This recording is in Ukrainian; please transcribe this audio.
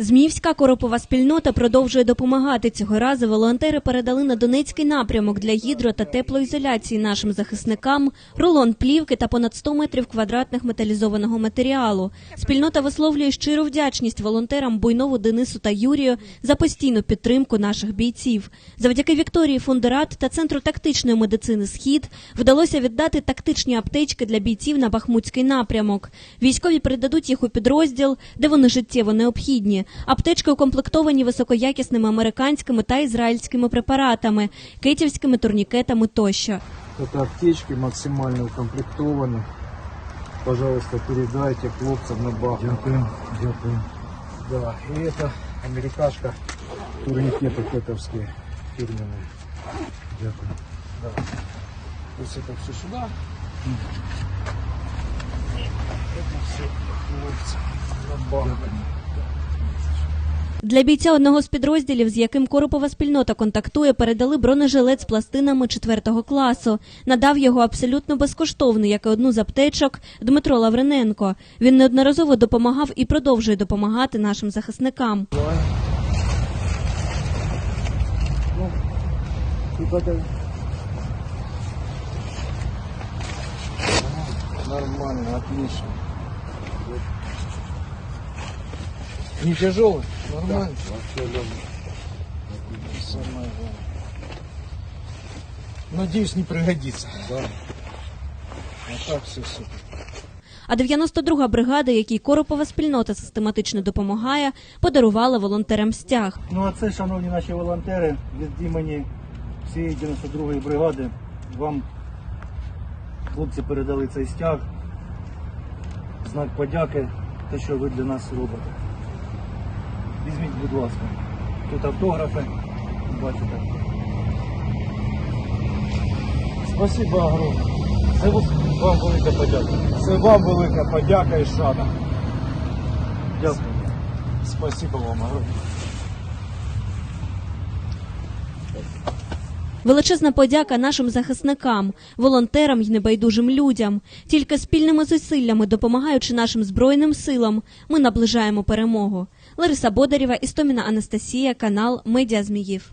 Зміївська коропова спільнота продовжує допомагати. Цього разу волонтери передали на Донецький напрямок для гідро та теплоізоляції нашим захисникам рулон плівки та понад 100 метрів квадратних металізованого матеріалу. Спільнота висловлює щиру вдячність волонтерам Буйнову Денису та Юрію за постійну підтримку наших бійців. Завдяки Вікторії Фундерат та Центру тактичної медицини Схід вдалося віддати тактичні аптечки для бійців на Бахмутський напрямок. Військові передадуть їх у підрозділ, де вони життєво необхідні. Аптечки укомплектовані високоякісними американськими та ізраїльськими препаратами, китівськими турнікетами тощо. Это аптечки максимально укомплектованы. Пожалуйста, передайте хлопцам на бах. Дякую, дякую. Да, и это америкашка, турникеты кетовские фирменные. Дякую. Да. То есть это все сюда. Это все хлопцы на бах. Для бійця одного з підрозділів, з яким Коропова спільнота контактує, передали бронежилет з пластинами 4 класу. Надав його абсолютно безкоштовно, як і одну з аптечок, Дмитро Лавриненко. Він неодноразово допомагав і продовжує допомагати нашим захисникам. Нормально, отлично. Не тяжелый? Нормально? Вообще легко. Самое главное. Надеюсь, не пригодится. Да. А так все супер. А 92-га бригада, якій Коропова спільнота систематично допомагає, подарувала волонтерам стяг. Ну а це, шановні наші волонтери, від імені всієї 92-ї бригади вам хлопці передали цей стяг. Знак подяки, те, що ви для нас робите. Візьміть, будь ласка. Тут автографи, бачите. Спасибо огромное. Це вам велика подяка. Це вам велика подяка і шана. Дякую. Спасибо вам огромное. Величезна подяка нашим захисникам, волонтерам і небайдужим людям. Тільки спільними зусиллями, допомагаючи нашим збройним силам, ми наближаємо перемогу. Лариса Бодарєва, Істоміна Анастасія, канал Медіа Зміїв.